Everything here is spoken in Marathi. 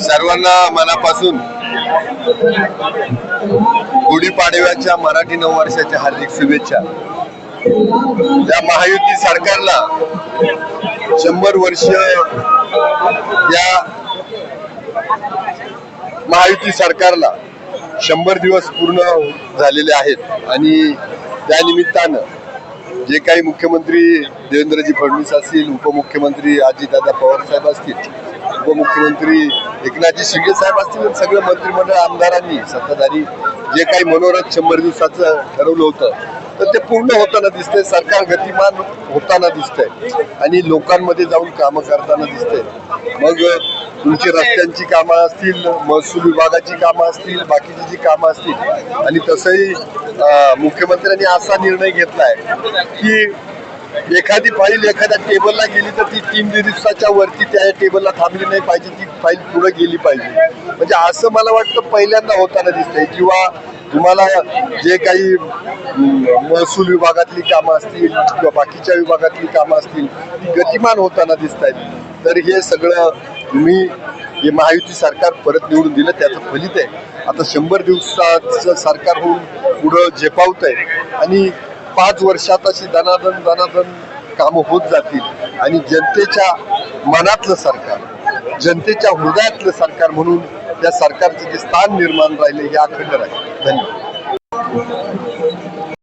सर्वांना मनापासून गुढीपाडव्याच्या मराठी नववर्षाच्या हार्दिक शुभेच्छा. या महायुती सरकारला शंभर वर्ष या महायुती सरकारला शंभर दिवस पूर्ण झालेले आहेत आणि त्या निमित्तानं जे काही मुख्यमंत्री देवेंद्रजी फडणवीस असतील उपमुख्यमंत्री अजितदादा पवार साहेब असतील उपमुख्यमंत्री एकनाथजी शिंदे साहेब असतील आणि सगळं मंत्रिमंडळ आमदारांनी सत्ताधारी जे काही मनोरथ शंभर दिवसाचं ठरवलं होतं तर ते पूर्ण होताना दिसतंय. सरकार गतिमान होताना दिसतंय. आणि लोकांमध्ये जाऊन कामं करताना दिसतंय. मग तुमची रस्त्यांची कामं असतील महसूल विभागाची कामं असतील बाकीची जी कामं असतील आणि तसंही मुख्यमंत्र्यांनी असा निर्णय घेतलाय की एखादी फाईल एखाद्या टेबलला गेली तर ती तीन दिवसाच्या वरती त्या टेबलला थांबली नाही पाहिजे ती फाईल पुढे गेली पाहिजे. म्हणजे असं मला वाटतं पहिल्यांदा होताना दिसतंय. किंवा तुम्हाला जे काही महसूल विभागातली कामं असतील किंवा बाकीच्या विभागातली कामं असतील ती गतिमान होताना दिसत आहेत तर हे सगळं तुम्ही हे महायुती सरकार परत निवडून दिलं त्याचं फलित आहे. आता शंभर दिवसाचं सरकार होऊन पुढं झेपावत आहे आणि पाच वर्षात अशी दनादन दनादन कामं होत जातील. आणि जनतेच्या मनातलं सरकार जनतेच्या हृदयातलं सरकार म्हणून त्या सरकारचं जे स्थान निर्माण राहिले हे अखंड राहील. धन्यवाद.